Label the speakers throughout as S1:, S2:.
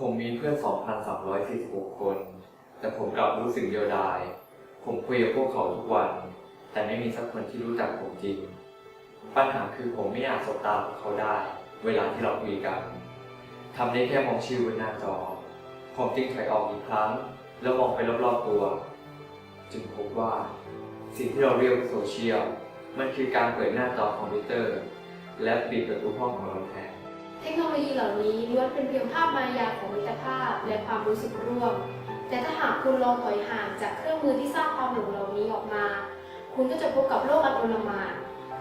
S1: ผมมีเพื่อน 2,346 คน แต่ผมกลับรู้สึกเดียวดาย ผมคุยกับพวกเขาทุกวัน แต่ไม่มีสักคนที่รู้จักผมจริง ปัญหาคือผมไม่อาจสบตาพวกเขาได้ เวลาที่เราคุยกันทำได้แค่มองชื่อบนหน้าจอ ผมจึงถอยออกอีกครั้ง แล้วมองไปรอบๆตัว จึงพบว่า สิ่งที่เราเรียกว่าโซเชียล มันคือการเปิดหน้าจอคอมพิวเตอร์ และปิดประตูห้องของเราแทน
S2: เทคโนโลยีเหล่านี้ล้วนเป็นเพียงภาพมายาของมิตรภาพและความรู้สึกร่วม แต่ถ้าหากคุณลองถอยห่างจากเครื่องมือที่สร้างความหลงเหล่านี้ออกมา คุณก็จะพบกับโลกอันโอลมาน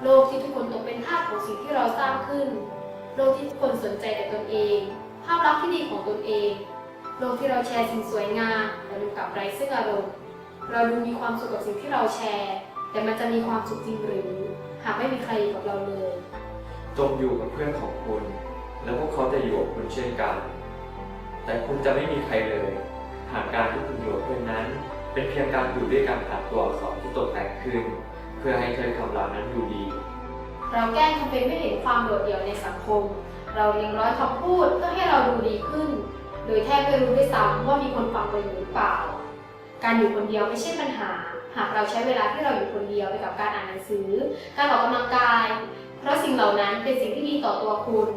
S2: โลกที่ทุกคนตกเป็นทาสของสิ่งที่เราสร้างขึ้น โลกที่ทุกคนสนใจแต่ตนเอง ภาพลักษณ์ที่ดีของตนเอง โลกที่เราแชร์สิ่งสวยงามแต่ดูกลับไร้ซึ่งอารมณ์ เราดูมีความสุขกับสิ่งที่เราแชร์ แต่มันจะมีความสุขจริงหรือ หากไม่มีใครอยู่กับเราเลย
S1: จงอยู่กับเพื่อนของคุณ แล้วพวกเขาจะอยู่กับคุณเช่นกัน แต่คุณจะไม่มีใครเลยหากการที่คุณอยู่กับเพื่อนนั้น เป็นเพียงการอยู่ด้วยการผ่านตัวอักษรที่ตกแต่งขึ้น เพื่อให้ถ้อคำเหล่านั้นดูดี
S2: เราแกล้งทำเป็นไม่เห็นความโดดเดี่ยวในสังคม เราเรียงร้อยคำพูดเพื่อให้เราดูดีขึ้น โดยแทบไม่รู้ด้วยซ้ำว่ามีคนฟังเราอยู่หรือเปล่า การอยู่คนเดียวไม่ใช่ปัญหา หากเราใช้เวลาที่เราอยู่คนเดียวไปกับการอ่านหนังสือ การออกกำลังกาย เพราะสิ่งเหล่านั้นเป็นสิ่งที่ดีต่อตัวคุณ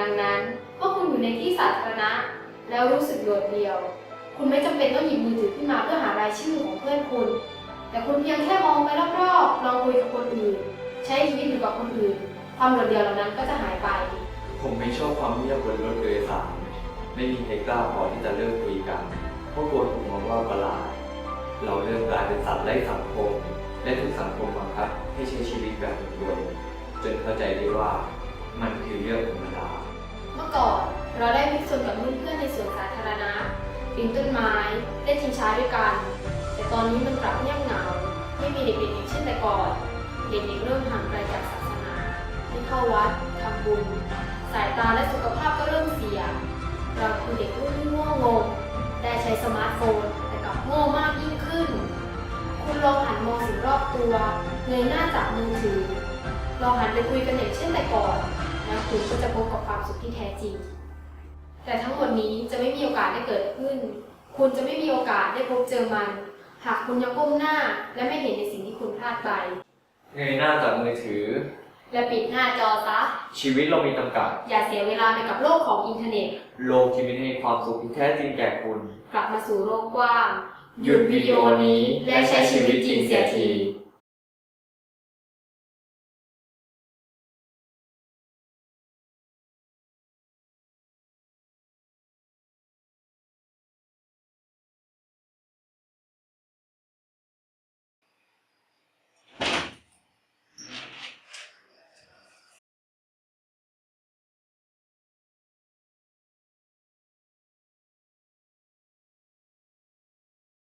S2: ดังนั้นเมื่อคุณอยู่ในที่สาธารณะ แล้วรู้สึกโดดเดี่ยว คุณไม่จำเป็นต้องหยิบมือถือขึ้นมาเพื่อหารายชื่อของเพื่อนคุณ แต่คุณเพียงแค่มองไปรอบๆลองคุยกับคนอื่น ใช้ชีวิตอยู่กับคนอื่น ความโดดเดี่ยวเหล่านั้นก็จะหายไป
S1: ผมไม่ชอบความเงียบบนรถโดยสารไม่มีใครกล้าพอที่จะเลิกคุยกันเพราะกลัวถูกมองว่าประหลาดเราเริ่มกลายเป็นสัตว์ไร้สังคม และถูกสังคมบังคับให้ใช้ชีวิตแบบโดดๆจนเข้าใจได้ว่ามันคือเรื่องธรรมดา
S2: เมื่อก่อนเราได้วิ่งชนกับเพื่อนๆในสวนสาธารณะปีนต้นไม้เล่นชิงช้าด้วยกัน แต่ตอนนี้มันกลับเงียบเหงา ไม่มีเด็กๆอย่างเช่นแต่ก่อน เด็กๆเริ่มห่างไกลจากศาสนาไม่เข้าวัดทำบุญ สายตาและสุขภาพก็เริ่มเสีย เราคือเด็กรุ่นที่โง่งงได้ใช้สมาร์ทโฟนแต่กลับโง่มากยิ่งขึ้น คุณลองหันมองสิ่งรอบตัวเงยหน้าจากมือถือลองหันไปคุยกันอย่างเช่นแต่ก่อน แล้วคุณก็จะพบกับความสุขที่แท้จริง แต่ทั้งหมดนี้จะไม่มีโอกาสได้เกิดขึ้น คุณจะไม่มีโอกาสได้พบเจอมัน หากคุณยังก้มหน้าและไม่เห็นในสิ่งที่คุณพลาดไป
S1: เงยหน้าจากมือถือ
S2: และปิดหน้าจอซะ
S1: ชีวิตเรามีจำกัด
S2: อย่าเสียเวลาไปกับโลกของอินเทอร์เน็ต
S1: โลกที่ไม่ให้ความสุขที่แท้จริงแก่คุณ
S2: กลับมาสู่โลกกว้าง
S1: หยุดวิดีโอนี้และใช้ชีวิตจริงเสียที